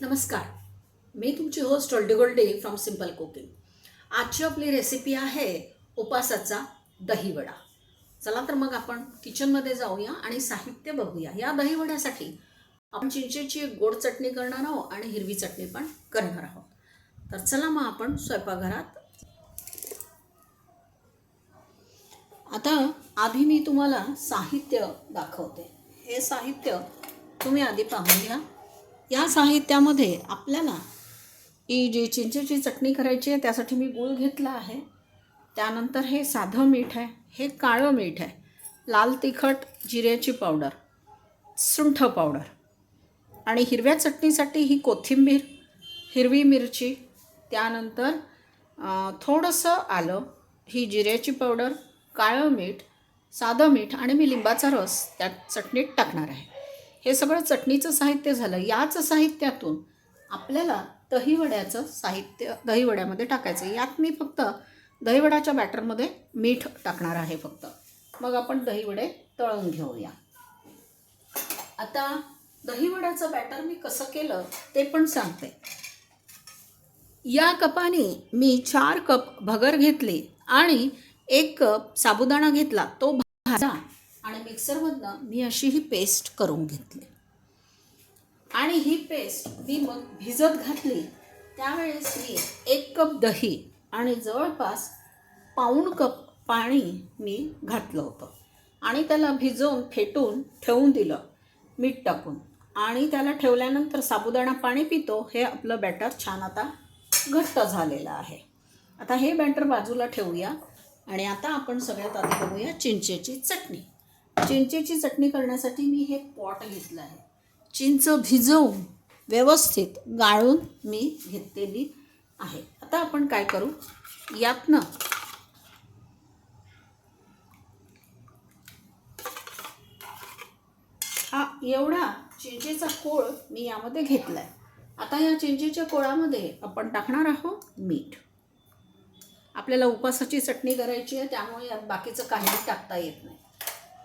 नमस्कार. मी तुमची host Goldie Goldie from simple cooking आजची आपली रेसिपी आहे उपासाचा दहीवडा. चला तर मग आपण किचनमध्ये जाऊया आणि साहित्य बघूया. या दहीवड्यासाठी आपण चिंचेची एक गोड चटणी करणार आहोत आणि हिरवी चटणी पण करणार आहोत. तर चला मग आपण स्वयंपाकघरात. आता आधी मी तुम्हाला साहित्य दाखवते. हे साहित्य तुम्ही आधी पाहून घ्या. या साहित्यामध्ये आपल्याला ही जी चिंचेची चटणी करायची आहे त्यासाठी मी गूळ घेतला आहे. त्यानंतर हे साधं मीठ आहे हे काळं मीठ आहे. लाल तिखट जिऱ्याची पावडर सुंठ पावडर. आणि हिरव्या चटणीसाठी ही कोथिंबीर हिरवी मिरची त्यानंतर थोडंसं आलं ही जिऱ्याची पावडर काळं मीठ साधं मीठ आणि मी लिंबाचा रस त्या चटणीत टाकणार आहे. हे सगळं चटणीचं साहित्य झालं. याच साहित्यातून आपल्याला दहीवड्याचं साहित्य दहीवड्यामध्ये टाकायचं. यात मी फक्त दहीवड्याच्या बॅटरमध्ये मीठ टाकणार आहे फक्त. मग आपण दहीवडे तळून घेऊया. आता दहीवड्याचं बॅटर मी कसं केलं ते पण सांगते. या कपाने मी चार कप भगर घेतली आणि एक कप साबुदाणा घेतला. तो भाजा. आणि मिक्सरमधनं मी अशी ही पेस्ट करून घेतली. आणि ही पेस्ट मी मग भिजत घातली. त्यावेळेस मी एक कप दही आणि जवळपास पाऊण कप पाणी मी घातलं होतं. आणि त्याला भिजवून फेटून ठेवून दिलं मीठ टाकून. आणि त्याला ठेवल्यानंतर साबुदाणा पाणी पितो हे आपलं बॅटर छान आता घट्ट झालेलं आहे. आता हे बॅटर बाजूला ठेवूया आणि आता आपण सगळ्यात आधी बघूया चिंचेची चटणी. चिंचेची चटणी करण्यासाठी मी हे पॉट घेतलं आहे. चिंच भिजवून व्यवस्थित गाळून मी घेतलेली आहे. आता आपण काय करू? यातनं हा एवढा चिंचेचा कोळ मी यामध्ये घेतला आहे आता या चिंचेच्या कोळामध्ये आपण टाकणार आहोत मीठ. आपल्याला उपासाची चटणी करायची आहे त्यामुळे यात बाकीचं काही टाकता येत नाही.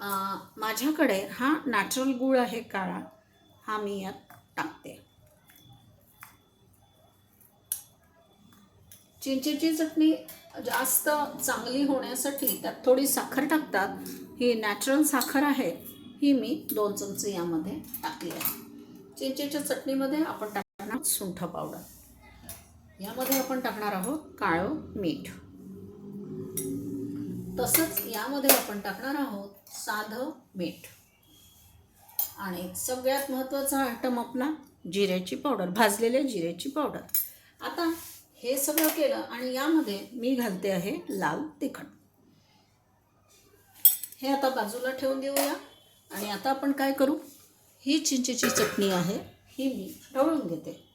माझ्याकडे हा नॅचरल गूळ आहे काळा. हा मी यात टाकते. चिंचेची चटणी जास्त चांगली होण्यासाठी त्यात थोडी साखर टाकतात. ही नॅचरल साखर आहे. ही मी दोन चमचे यामध्ये टाकली आहे. चिंचेच्या चटणीमध्ये आपण टाकणार सुंठ पावडर. यामध्ये आपण टाकणार आहोत काळं मीठ. तसंच यामध्ये आपण टाकणार आहोत साधं मीठ. आणि सगळ्यात महत्त्वाचा आयटम आपला जिऱ्याची पावडर भाजलेल्या जिऱ्याची पावडर आता हे सगळं केलं आणि यामध्ये मी घालते आहे लाल तिखट. हे आता बाजूला ठेवून देऊया. आणि आता आपण काय करू? ही चिंचेची चटणी आहे ही मी ढवळून घेते.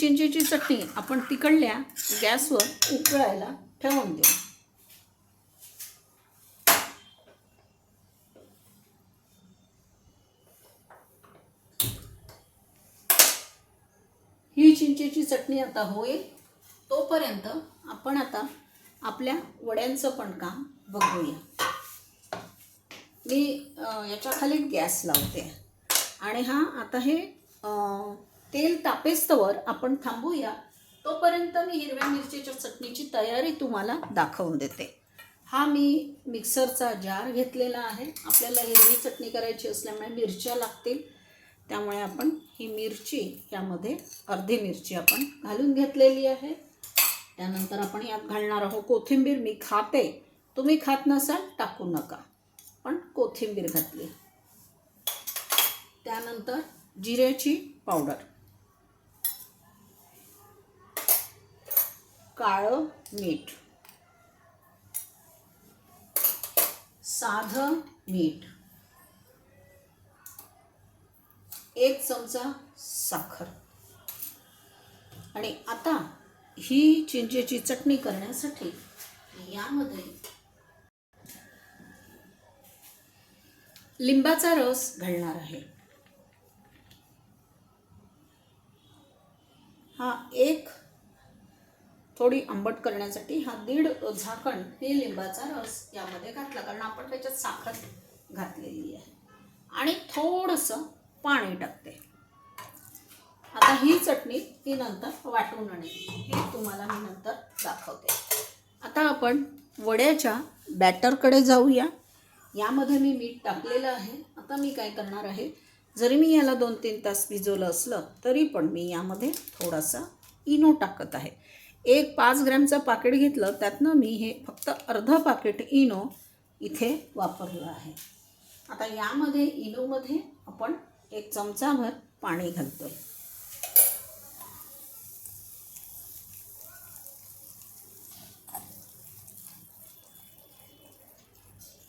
चिंचेची चटणी आपण तिकडल्या गॅसवर उकळायला ठेवून देऊ. ही चिंचेची चटणी आता होईल. तोपर्यंत आपण आता आपल्या वड्यांचं पण काम बघूया. मी याच्या खाली गॅस लावते. आणि हा आता हे तेल तापेस्तवर आपण थांबूया. तोपर्यंत मी हिरव्या मिरचीच्या चटणीची तयारी तुम्हाला दाखवून देते. हा मी मिक्सरचा जार घेतलेला आहे. आपल्याला हिरवी चटणी करायची असल्यामुळे मिरच्या लागतील. त्यामुळे आपण ही मिरची यामध्ये अर्धी मिरची आपण घालून घेतलेली आहे. त्यानंतर आपण यात घालणार आहोत कोथिंबीर. मी खाते. तुम्ही खात नसाल टाकू नका. पण कोथिंबीर घातली. त्यानंतर जिऱ्याची पावडर. काळं मीठ. साधं मीठ. एक चमचा साखर. आणि आता ही चिंचेची चटणी करण्यासाठी यामध्ये लिंबाचा रस घालणार आहे हा एक थोडी आंबट करण्यासाठी हा दीड झाकण हे लिंबाचा रस यामध्ये घातला. कारण आपण त्याच्यात साखर घातलेली आहे. आणि थोडंसं पाणी टाकते. आता ही चटणी ती नंतर वाटून आणेल. हे तुम्हाला मी नंतर दाखवते. आता आपण वड्याच्या बॅटरकडे जाऊया. यामध्ये मी मीठ टाकलेलं आहे. आता मी काय करणार आहे? जरी मी याला दोन तीन तास भिजवलं असलं तरी पण मी यामध्ये थोडासा इनो टाकत आहे. एक पाच ग्रॅमचं पाकिट घेतलं त्यातनं मी हे फक्त अर्ध पाकिट इनो इथे वापरलं आहे. आता यामध्ये इनोमध्ये आपण एक चमचाभर पाणी घालतो आहे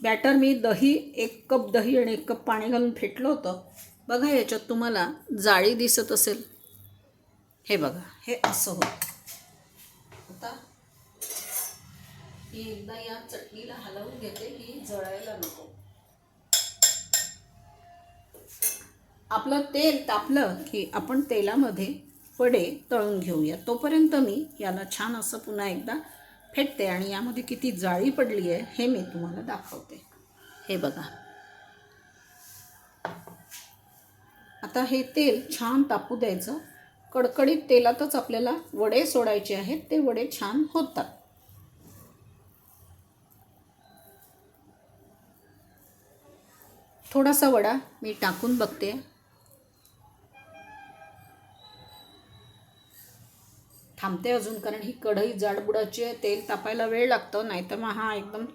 बॅटर मी दही एक कप दही आणि एक कप पाणी घालून फेटलं होतं. बघा याच्यात तुम्हाला जाळी दिसत असेल. हे बघा हे असं होतं. आता ही एकदा या चटणीला हलवून घेते की जळायला नको. आपलं तेल तापलं की आपण तेलामध्ये वडे तळून घेऊया. तोपर्यंत मी याला छान असं पुन्हा एकदा फेटते आणि यामध्ये किती जाळी पडली आहे हे मी तुम्हाला दाखवते. हे बघा. आता हे तेल छान तापू द्यायचं. कडकडीत तेलातच आपल्याला वडे सोडायचे आहेत. ते वडे छान होतात. थोडासा वडा मी टाकून बघते. थांबते अजून कारण ही कढई जाडबुडाची आहे. तेल तापायला वेळ लागतो नाहीतर मग हा एकदम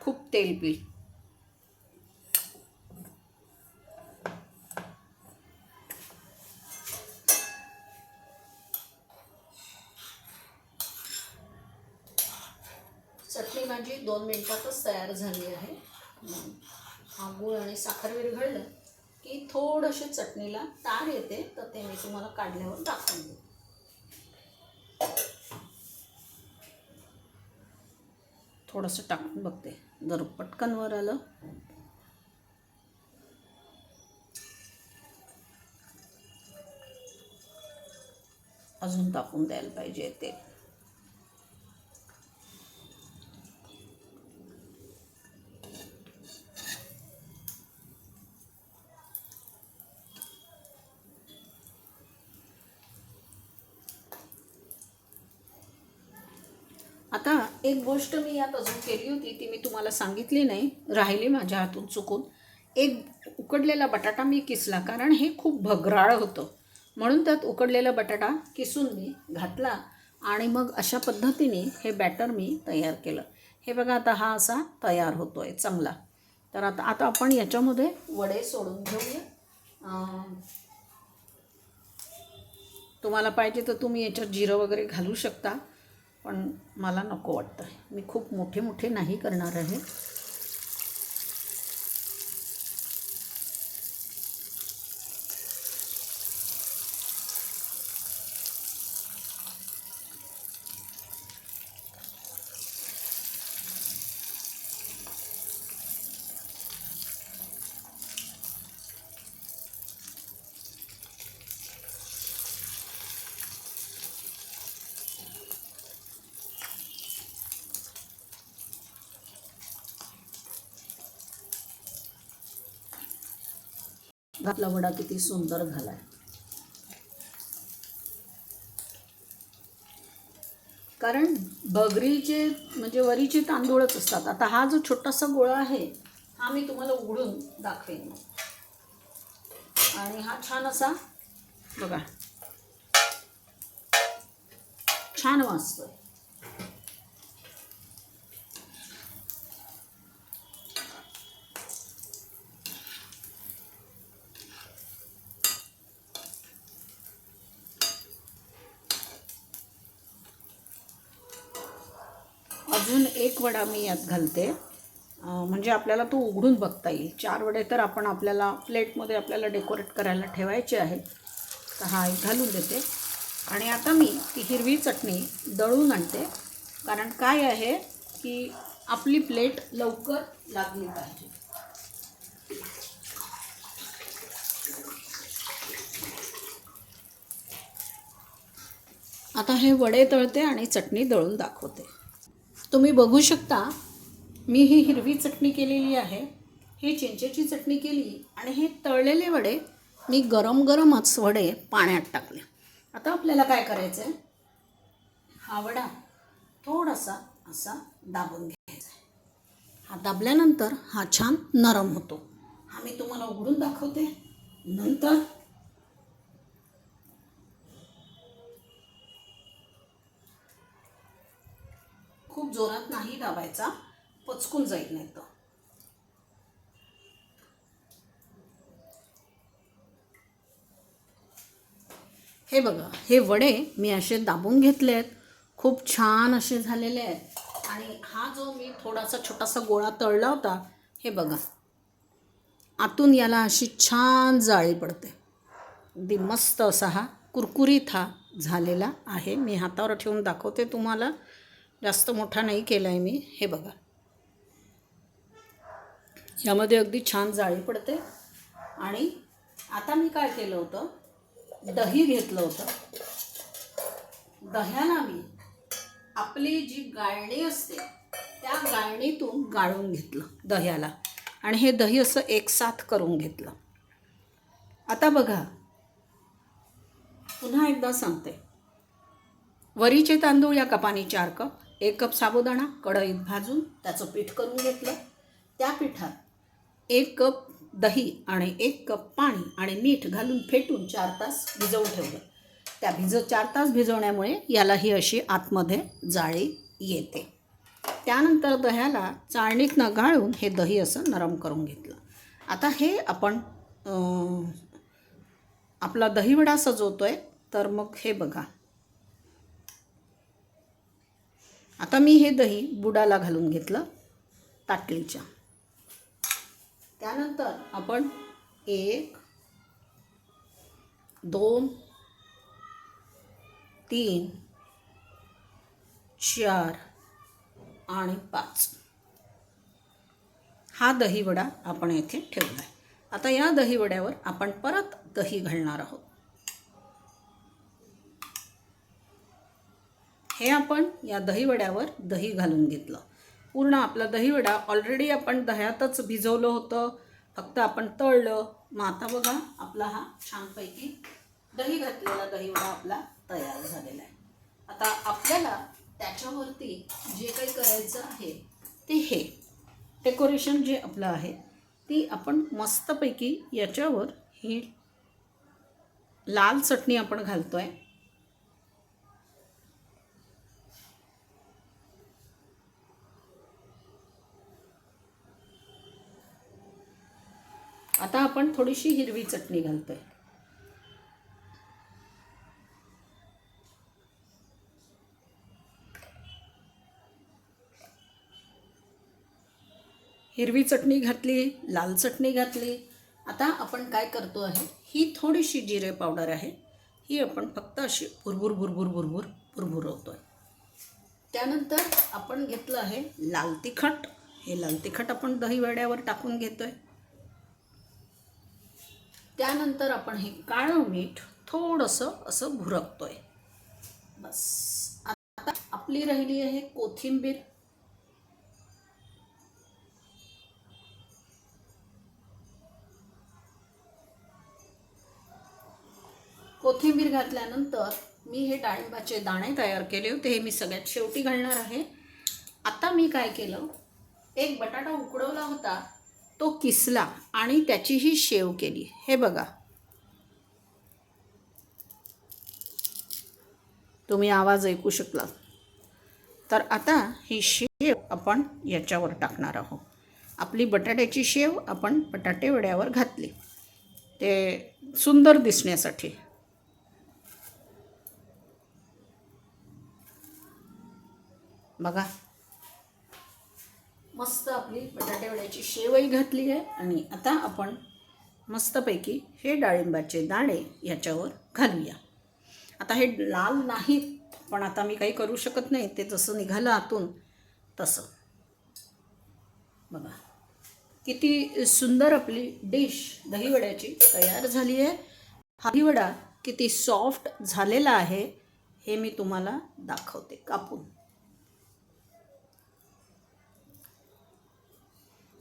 खूप तेल पी भाजी दोन मिनिटातच तयार झाली आहे. हा गूळ आणि साखर विरघळलं की थोडंसं चटणीला तार येते तर ते मी तुम्हाला काढल्यावर दाखवून देते. थोडंसं टाकून बघते. जर पटकन वर आलं. अजून टाकून द्यायला पाहिजे ते. आता एक गोष्ट मी यात अजून केली होती ती मी तुम्हाला सांगितली नाही राहिली माझ्या हातून चुकून. एक उकडलेला बटाटा मी किसला कारण हे खूप भगराळ होतं. म्हणून त्यात उकडलेला बटाटा किसून मी घातला आणि मग अशा पद्धतीने हे बॅटर मी तयार केलं. हे बघा आता हा असा तयार होतो आहे चांगला. तर आता आता आपण याच्यामध्ये वडे सोडून घेऊया. तुम्हाला पाहिजे तर तुम्ही याच्यात जिरं वगैरे घालू शकता. पण मला नको वाटतं मी खूप मोठे मोठे नाही करणार आहे. घातला वडा किती सुंदर झाला आहे कारण बगरीचे म्हणजे वरीचे तांदूळच असतात. आता हा जो छोटासा गोळा आहे हा मी तुम्हाला उघडून दाखवेन. मग. आणि हा छान असा बघा. छान वाचतोय अजून एक वडा मी यात घालते. म्हणजे आपल्याला तो उघडून बघता येईल. चार वडे तर आपण आपल्याला प्लेटमध्ये आपल्याला डेकोरेट करायला ठेवायचे आहेत. तर हा एक घालून देते. आणि आता मी ती हिरवी चटणी दळून आणते. कारण काय आहे की आपली प्लेट लवकर लागली पाहिजे. आता हे वडे तळते आणि चटणी दळून दाखवते. तुम्ही बघू शकता मी ही हिरवी चटणी केलेली आहे. ही चिंचेची चटणी केली आणि हे तळलेले वडे मी गरम गरमच वडे पाण्यात टाकले. आता आपल्याला काय करायचं आहे हा वडा थोडासा असा दाबून घ्यायचा आहे. हा दाबल्यानंतर हा छान नरम होतो. हा मी तुम्हाला उघडून दाखवते. नंतर खूप जोरात नाही दाबायचा पचकून जाईल नाही तर. हे बघा हे वडे मी असे दाबून घेतले आहेत. खूप छान असे झालेले आहेत. आणि हा जो मी थोडासा छोटासा गोळा तळला होता हे बघा. आतून याला अशी छान जाळी पडते. अगदी मस्त असा हा कुरकुरीत हा झालेला आहे. मी हातावर ठेवून दाखवते तुम्हाला. जास्त मोठा नाही केला आहे मी हे बघा. यामध्ये अगदी छान जाळी पडते. आणि आता मी काय केलं होतं? दही घेतलं होतं. दह्याला मी आपली जी गाळणी असते त्या गाळणीतून गाळून घेतलं दह्याला. आणि हे दही असं एकसाथ करून घेतलं. आता बघा. पुन्हा एकदा सांगते. वरीचे तांदूळ या कपाने चार कप एक कप साबुदाणा कढईत भाजून त्याचं पीठ करून घेतलं. त्या पिठात एक कप दही आणि एक कप पाणी आणि मीठ घालून फेटून चार तास भिजवून ठेवलं. त्या भिज चार तास भिजवण्यामुळे याला ही अशी आतमध्ये जाळी येते. त्यानंतर दह्याला चाळणीतनं गाळून हे दही असं नरम करून घेतलं. आता हे आपण आपला दहीवडा सजवतो आहे तर मग हे बघा. आता मी हे दही बुडाला घालून घेतलं ताटलीच्या. त्यानंतर आपण एक दोन तीन चार आणि पाच. हा दहीवडा आपण येथे ठेवला आहे आता या दहीवड्यावर आपण परत दही घालणार आहोत. हे आपण या दहीवड्यावर दही घालून घेतलं. पूर्ण आपला दहीवडा ऑलरेडी आपण दह्यातच भिजवलं होतं. फक्त आपण तळलं. मग आता बघा आपला हा छानपैकी दही घातलेला दहीवडा आपला तयार झालेला आहे. आता आपल्याला त्याच्यावरती जे काही करायचं आहे ते हे. डेकोरेशन जे आपलं आहे ती आपण मस्तपैकी याच्यावर ही लाल चटणी आपण घालतो आहे आता आपण थोडीशी हिरवी चटणी घालतोय. हिरवी चटणी घातली लाल चटणी घातली. आता आपण काय करतो आहे ही थोडीशी जिरे पावडर आहे. ही आपण फक्त अशी भुरभुर भुरभुर भुरभुर भुरभुरवतो आहे त्यानंतर आपण घेतलं आहे लाल तिखट. हे लाल तिखट आपण दहीवड्यावर टाकून घेतो आहे त्यानंतर आपण हे काळं मीठ थोडंसं असं भुरकतोय. बस. आता आपली राहिली आहे कोथिंबीर. कोथिंबीर घातल्यानंतर मी हे डाळिंबाचे दाणे तयार केले होते हे मी सगळ्यात शेवटी घालणार आहे. आता मी काय केलं एक बटाटा उकडवला होता. तो किसला आणि त्याची ही शेव केली. हे बघा. तुम्ही आवाज ऐकू शकला. तर आता ही शेव आपण याच्यावर टाकणार आहोत. आपली बटाट्याची शेव आपण बटाटे वड्यावर घातली. ते सुंदर दिसण्यासाठी. बघा. मस्त आपली बटाटेवड्याची शेवही घातली आहे आणि आता आपण मस्तपैकी हे डाळिंबाचे दाणे याच्यावर घालूया. आता हे लाल नाहीत पण आता मी काही करू शकत नाही. ते जसं निघालं आतून तसं. बघा. किती सुंदर आपली डिश दहीवड्याची तयार झाली आहे. हा दहीवडा किती सॉफ्ट झालेला आहे हे मी तुम्हाला दाखवते कापून.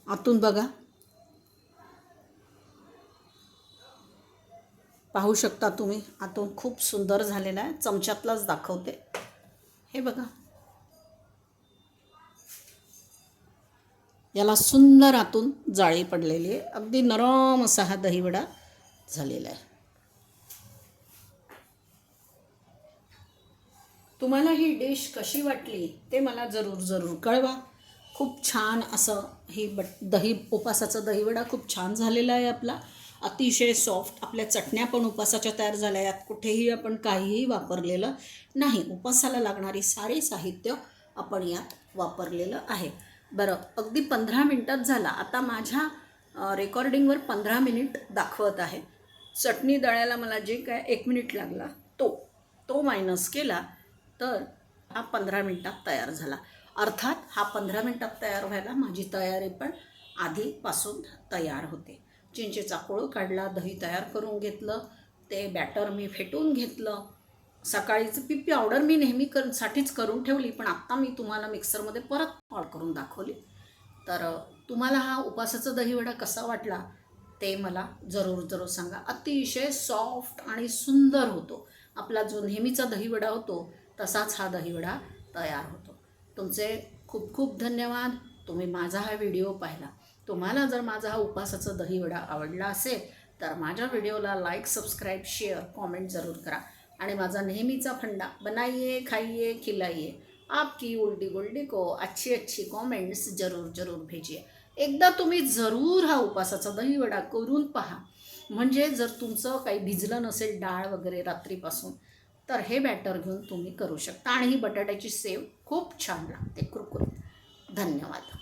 आतून बघा. पाहू शकता तुम्ही आतून खूप सुंदर झालेला आहे. चमच्यातलाच दाखवते. हे बघा. याला सुंदर आतून जाळी पडलेली आहे. अगदी नरम असा हा दहीवडा झालेला आहे. तुम्हाला ही डिश कशी वाटली ते मला जरूर जरूर कळवा. खूप छान असं हे बट दही उपासाचा दहीवडा खूप छान झालेला आहे आपला. अतिशय सॉफ्ट आपल्या चटण्या पण उपासाच्या तयार झाल्या यात कुठेही आपण काहीही वापरलेलं नाही. उपासाला लागणारी सारे साहित्य आपण यात वापरलेलं आहे. बरं अगदी पंधरा मिनटात झाला. आता माझ्या रेकॉर्डिंगवर पंधरा मिनिट दाखवत आहे. चटणी दळायला मला जे काय एक मिनिट लागला तो तो मायनस केला तर हा पंधरा मिनटात तयार झाला. अर्थात हा पंधरा मिनटात तयार व्हायला माझी तयारी पण आधीपासून तयार होते. चिंचेचा कोळ काढला दही तयार करून घेतलं ते बॅटर मी फेटून घेतलं. सकाळीचं पिप्पी पावडर मी नेहमी कर साठीच करून ठेवली पण आत्ता मी तुम्हाला मिक्सरमध्ये परत कॉल करून दाखवली. तर तुम्हाला हा उपासाचा दहीवडा कसा वाटला ते मला जरूर जरूर सांगा. अतिशय सॉफ्ट आणि सुंदर होतो. आपला जो नेहमीचा दहीवडा होतो तसाच हा दहीवडा तयार होतो. तुमचे खूप खूप धन्यवाद. तुम्ही माझा हा व्हिडिओ पाहिला. तुम्हाला जर माझा हा उपासाचा दहीवडा आवडला असेल तर माझ्या व्हिडिओला लाईक सबस्क्राईब शेअर कॉमेंट जरूर करा. आणि माझा नेहमीचा फंडा बनाइए खाइए खिलाइए आपकी उलटी गुलटी को अच्छी अच्छी कॉमेंट्स जरूर जरूर भेजिए एकदा तुम्ही जरूर हा उपासाचा दहीवडा करून पहा. म्हणजे जर तुमचं काही भिजलं नसेल डाळ वगैरे रात्रीपासून तर हे बॅटर घेऊन तुम्ही करू शकता. आणि ही बटाट्याची सेव खूप छान लागते कुरकुरीत. धन्यवाद.